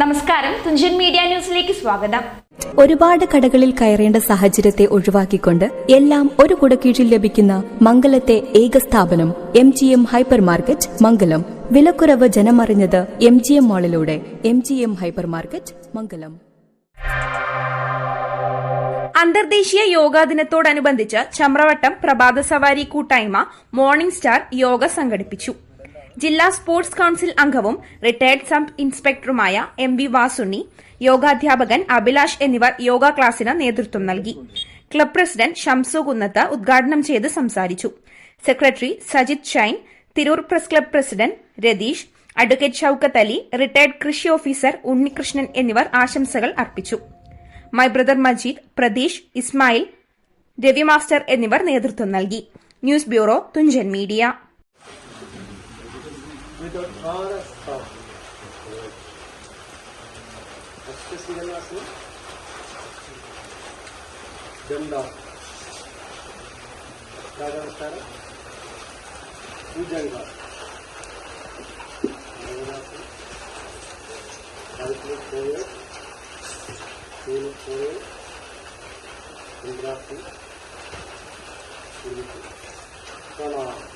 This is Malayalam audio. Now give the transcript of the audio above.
നമസ്കാരം. തുഞ്ചൻ മീഡിയ ന്യൂസിലേക്ക് സ്വാഗതം. ഒരുപാട് കടകളിൽ കയറേണ്ട സാഹചര്യത്തെ ഒഴിവാക്കിക്കൊണ്ട് എല്ലാം ഒരു കുടക്കീഴിൽ ലഭിക്കുന്ന മംഗലത്തെ ഏക സ്ഥാപനം M G M hyper market Mangalam. വിലക്കുറവ് ജനമറിഞ്ഞത് M G M മാളിലൂടെ M G M hyper market Mangalam. അന്തർദേശീയ യോഗാ ദിനത്തോടനുബന്ധിച്ച് ചമ്രവട്ടം പ്രഭാത സവാരി കൂട്ടായ്മ മോർണിംഗ് സ്റ്റാർ യോഗ സംഘടിപ്പിച്ചു. ജില്ലാ സ്പോർട്സ് കൌൺസിൽ അംഗവും റിട്ടയർഡ് സബ് ഇൻസ്പെക്ടറുമായ എം വി വാസുണ്ണി യോഗാധ്യാപകൻ അഭിലാഷ് എന്നിവർ യോഗ ക്ലാസിന് നേതൃത്വം നൽകി. ക്ലബ് പ്രസിഡന്റ് ഷംസു കുന്നത്ത് ഉദ്ഘാടനം ചെയ്ത് സംസാരിച്ചു. Secretary Sajith Shine Tirur press club president Ratheesh advocate Shoukath Ali retired കൃഷി ഓഫീസർ ഉണ്ണികൃഷ്ണൻ എന്നിവർ ആശംസകൾ അർപ്പിച്ചു. My brother Majeed Pratheesh Ismail Ravi master എന്നിവർ നേതൃത്വം നൽകി. News bureau Thunchan media. without or a stop. First single was Danda. Kada Vastara. Pujanga. Kalplik Koyo. Kulu Koyo. Indrati. Kulu Koyo. Pranam.